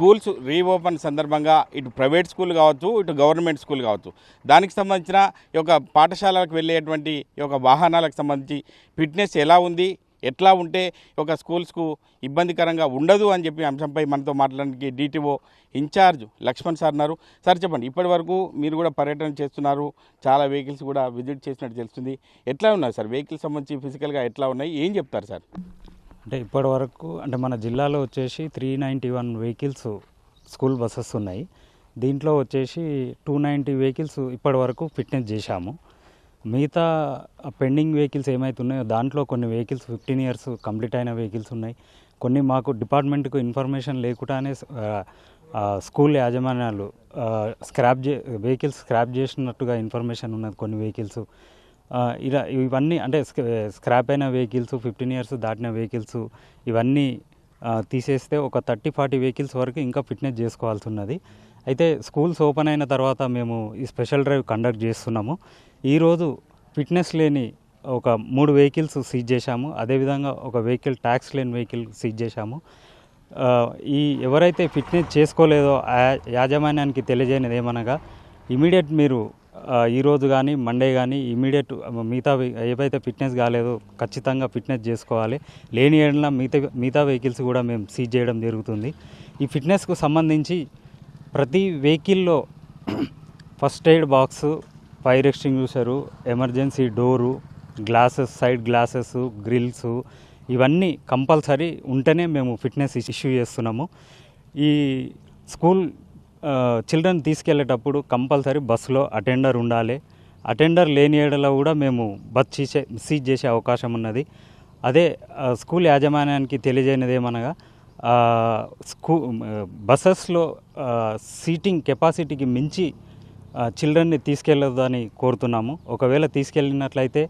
Schools reopen సందర్భంగా ఇటు private school కావచ్చు ఇటు గవర్నమెంట్ స్కూల్ కావచ్చు. దానికి సంబంధించిన ఈ యొక్క పాఠశాలకు వెళ్ళేటువంటి ఈ యొక్క వాహనాలకు సంబంధించి ఫిట్నెస్ ఎలా ఉంది ఎట్లా ఉంటే ఒక స్కూల్స్కు ఇబ్బందికరంగా ఉండదు అని చెప్పి అంశంపై మనతో మాట్లాడడానికి డిటిఓ ఇన్ఛార్జ్ లక్ష్మణ్ సార్ ఉన్నారు. సార్ చెప్పండి ఇప్పటి వరకు మీరు కూడా పర్యటన చేస్తున్నారు చాలా వెహికల్స్ కూడా విజిట్ చేసినట్టు తెలుస్తుంది. ఎట్లా ఉన్నాయి సార్? వెహికల్స్ సంబంధించి ఫిజికల్గా ఎట్లా ఉన్నాయి? ఏం చెప్తారు సార్? అంటే ఇప్పటి వరకు అంటే మన జిల్లాలో వచ్చేసి three ninety one vehicles school buses ఉన్నాయి. దీంట్లో వచ్చేసి టూ నైంటీ వెహికల్స్ ఇప్పటి వరకు ఫిట్నెస్ చేశాము. మిగతా పెండింగ్ వెహికల్స్ ఏమైతే ఉన్నాయో దాంట్లో కొన్ని వెహికల్స్ ఫిఫ్టీన్ ఇయర్స్ కంప్లీట్ అయిన వెహికల్స్ ఉన్నాయి. కొన్ని మాకు డిపార్ట్మెంట్కు ఇన్ఫర్మేషన్ లేకుండానే స్కూల్ యాజమాన్యాలు స్క్రాప్ చే వెహికల్స్ స్క్రాప్ చేసినట్టుగా ఇన్ఫర్మేషన్ ఉన్నది కొన్ని వెహికల్స్ ఇలా ఇవన్నీ అంటే స్క్రాప్ అయిన వెహికల్స్ ఫిఫ్టీన్ ఇయర్స్ దాటిన వెహికల్స్ ఇవన్నీ తీసేస్తే ఒక థర్టీ ఫార్టీ వెహికల్స్ వరకు ఇంకా ఫిట్నెస్ చేసుకోవాల్సి ఉన్నది అయితే స్కూల్స్ ఓపెన్ అయిన తర్వాత మేము ఈ స్పెషల్ డ్రైవ్ కండక్ట్ చేస్తున్నాము. ఈరోజు ఫిట్నెస్ లేని ఒక మూడు వెహికల్స్ సీజ్ చేశాము. అదేవిధంగా ఒక వెహికల్ ట్యాక్స్ లేని వెహికల్ సీజ్ చేశాము. ఈ ఎవరైతే ఫిట్నెస్ చేసుకోలేదో యాజమాన్యానికి తెలియజేయనిది ఏమనగా ఇమీడియట్ మీరు ఈరోజు కానీ మండే కానీ ఇమీడియట్ మిగతా ఏవైతే ఫిట్నెస్ కాలేదో ఖచ్చితంగా ఫిట్నెస్ చేసుకోవాలి. లేని ఏడన మిగతా మిగతా వెహికల్స్ కూడా మేము సీజ్ చేయడం జరుగుతుంది. ఈ ఫిట్నెస్కు సంబంధించి ప్రతి వెహికల్లో first aid box fire extinguisher emergency door glasses side glasses grills ఇవన్నీ కంపల్సరీ ఉంటేనే మేము ఫిట్నెస్ ఇష్యూ చేస్తున్నాము. ఈ స్కూల్ చిల్డ్రన్ తీసుకెళ్ళేటప్పుడు కంపల్సరీ బస్సులో అటెండర్ ఉండాలి. అటెండర్ లేని ఏడలో కూడా మేము బస్ చేసే సీజ్ చేసే అవకాశం ఉన్నది. అదే స్కూల్ యాజమాన్యానికి తెలియజేయనిది ఏమనగా స్కూ బస్సెస్లో సీటింగ్ కెపాసిటీకి మించి చిల్డ్రన్ని తీసుకెళ్ళొద్దని కోరుతున్నాము. ఒకవేళ తీసుకెళ్ళినట్లయితే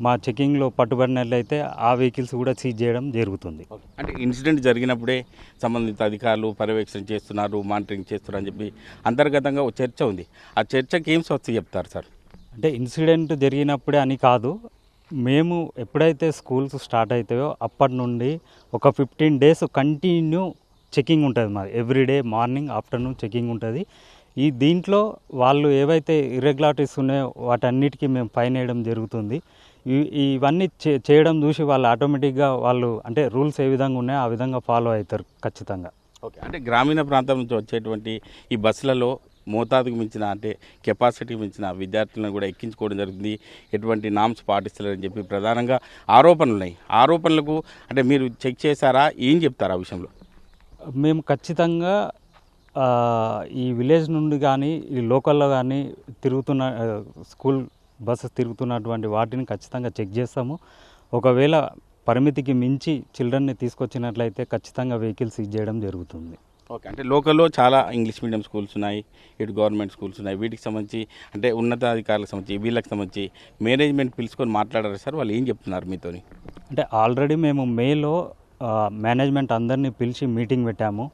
మా చెకింగ్లో పట్టుబడినట్లయితే ఆ వెహికల్స్ కూడా సీజ్ చేయడం జరుగుతుంది. అంటే ఇన్సిడెంట్ జరిగినప్పుడే సంబంధిత అధికారులు పర్యవేక్షణ చేస్తున్నారు మానిటరింగ్ చేస్తున్నారు అని చెప్పి అంతర్గతంగా ఒక చర్చ ఉంది. ఆ చర్చకి ఏం స్వచ్ఛ చెప్తారు సార్? అంటే ఇన్సిడెంట్ జరిగినప్పుడే అని కాదు మేము ఎప్పుడైతే స్కూల్స్ స్టార్ట్ అవుతాయో అప్పటి నుండి ఒక ఫిఫ్టీన్ డేస్ కంటిన్యూ చెకింగ్ ఉంటుంది మాది. ఎవ్రీడే మార్నింగ్ ఆఫ్టర్నూన్ చెకింగ్ ఉంటుంది. ఈ దీంట్లో వాళ్ళు ఏవైతే ఇర్రెగ్యులారిటీస్ ఉన్నాయో వాటన్నిటికీ మేము ఫైన్ వేయడం జరుగుతుంది. ఇవన్నీ చే- చేయడం చూసి వాళ్ళు ఆటోమేటిక్గా వాళ్ళు అంటే రూల్స్ ఏ విధంగా ఉన్నాయో ఆ విధంగా ఫాలో అవుతారు ఖచ్చితంగా. ఓకే. అంటే గ్రామీణ ప్రాంతం నుంచి వచ్చేటువంటి ఈ బస్సులలో మోతాదుకు మించిన అంటే కెపాసిటీకి మించిన విద్యార్థులను కూడా ఎక్కించుకోవడం జరుగుతుంది. ఎటువంటి నామ్స్ పాటిస్తలేరని చెప్పి ప్రధానంగా ఆరోపణలు ఉన్నాయి. ఆరోపణలకు అంటే మీరు చెక్ చేశారా? ఏం చెప్తారు ఆ విషయంలో? మేము ఖచ్చితంగా ఈ విలేజ్ నుండి కానీ ఈ లోకల్లో కానీ తిరుగుతున్న స్కూల్ బస్సెస్ తిరుగుతున్నటువంటి వాటిని ఖచ్చితంగా చెక్ చేస్తాము. ఒకవేళ పరిమితికి మించి చిల్డ్రన్ని తీసుకొచ్చినట్లయితే ఖచ్చితంగా వెహికల్స్ సీజ్ చేయడం జరుగుతుంది. ఓకే. అంటే లోకల్లో చాలా ఇంగ్లీష్ మీడియం స్కూల్స్ ఉన్నాయి ఇటు గవర్నమెంట్ స్కూల్స్ ఉన్నాయి. వీటికి సంబంధించి అంటే ఉన్నతాధికారులకు సంబంధించి వీళ్ళకి సంబంధించి మేనేజ్మెంట్ పిలుచుకొని మాట్లాడారు సార్? వాళ్ళు ఏం చెప్తున్నారు మీతోని? అంటే ఆల్రెడీ మేము మేలో మేనేజ్మెంట్ అందరినీ పిలిచి మీటింగ్ పెట్టాము.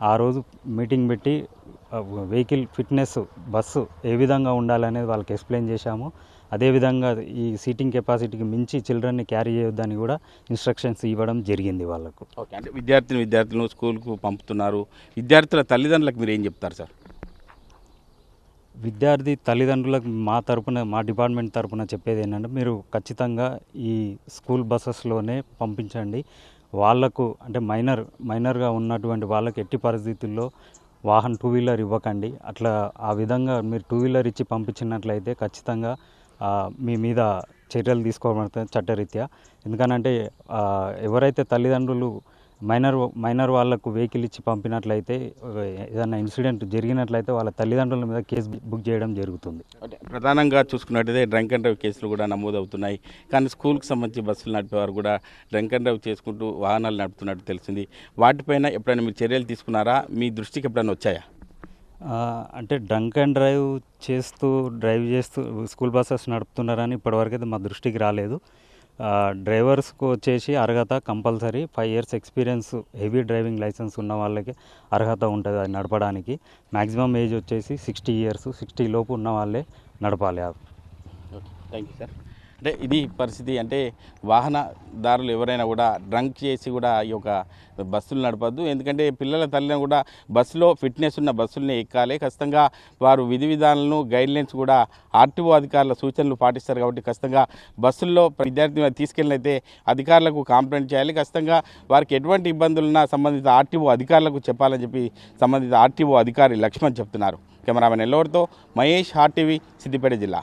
ఆ రోజు మీటింగ్ పెట్టి వెహికల్ ఫిట్నెస్ బస్సు ఏ విధంగా ఉండాలనేది వాళ్ళకి ఎక్స్ప్లెయిన్ చేశాము. అదేవిధంగా ఈ సీటింగ్ కెపాసిటీకి మించి చిల్డ్రన్ని క్యారీ చేయొద్దని కూడా ఇన్స్ట్రక్షన్స్ ఇవ్వడం జరిగింది వాళ్ళకు. ఓకే అంటే విద్యార్థిని విద్యార్థులను స్కూల్కు పంపుతున్నారు. విద్యార్థుల తల్లిదండ్రులకు మీరు ఏం చెప్తారు సార్? విద్యార్థి తల్లిదండ్రులకు మా తరపున మా డిపార్ట్మెంట్ తరపున చెప్పేది ఏంటంటే మీరు ఖచ్చితంగా ఈ స్కూల్ బస్సెస్లోనే పంపించండి. వాళ్ళకు అంటే మైనర్ మైనర్గా ఉన్నటువంటి వాళ్ళకి ఎట్టి పరిస్థితుల్లో వాహన్ టూ వీలర్ ఇవ్వకండి. అట్లా ఆ విధంగా మీరు టూ వీలర్ ఇచ్చి పంపించినట్లయితే ఖచ్చితంగా మీ మీద చర్యలు తీసుకోబడతాయి చట్టరీత్యా. ఎందుకనంటే ఎవరైతే తల్లిదండ్రులు మైనర్ మైనర్ వాళ్ళకు వెహికల్ ఇచ్చి పంపినట్లయితే ఏదైనా ఇన్సిడెంట్ జరిగినట్లయితే వాళ్ళ తల్లిదండ్రుల మీద కేసు బుక్ చేయడం జరుగుతుంది. అంటే ప్రధానంగా చూసుకున్నట్టయితే డ్రంక్ అండ్ డ్రైవ్ కేసులు కూడా నమోదవుతున్నాయి. కానీ స్కూల్కి సంబంధించి బస్సులు నడిపేవారు కూడా డ్రంక్ అండ్ డ్రైవ్ చేసుకుంటూ వాహనాలు నడుపుతున్నట్టు తెలిసింది. వాటిపైన ఎప్పుడైనా మీరు చర్యలు తీసుకున్నారా? మీ దృష్టికి ఎప్పుడైనా వచ్చాయా? అంటే డ్రంక్ అండ్ డ్రైవ్ చేస్తూ డ్రైవ్ చేస్తూ స్కూల్ బస్సెస్ నడుపుతున్నారని ఇప్పటివరకు అయితే మా దృష్టికి రాలేదు. డ్రైవర్స్కు వచ్చేసి అర్హత compulsory. Five years experience heavy driving licence ఉన్న వాళ్ళకి అర్హత ఉంటుంది అది నడపడానికి. మ్యాక్సిమం ఏజ్ వచ్చేసి సిక్స్టీ ఇయర్స్ సిక్స్టీ లోపు ఉన్న వాళ్ళే నడపాలి. అది థ్యాంక్ యూ సార్. అంటే ఇది పరిస్థితి అంటే వాహనదారులు ఎవరైనా కూడా డ్రంక్ చేసి కూడా ఈ యొక్క బస్సులు నడపద్దు. ఎందుకంటే పిల్లల తల్లిని కూడా బస్సులో ఫిట్నెస్ ఉన్న బస్సుల్ని ఎక్కాలి. ఖచ్చితంగా వారు విధి విధానాలను గైడ్లైన్స్ కూడా ఆర్టీఓ అధికారుల సూచనలు పాటిస్తారు కాబట్టి ఖచ్చితంగా బస్సుల్లో విద్యార్థిని తీసుకెళ్ళినైతే అధికారులకు కాంప్లైంట్ చేయాలి. ఖచ్చితంగా వారికి ఎటువంటి ఇబ్బందులున్నా సంబంధిత ఆర్టీఓ అధికారులకు చెప్పాలని చెప్పి సంబంధిత ఆర్టీఓ అధికారి లక్ష్మణ్ చెప్తున్నారు. కెమెరామెన్ ఎల్లవరితో మహేష్ హార్టీవీ సిద్దిపేట జిల్లా.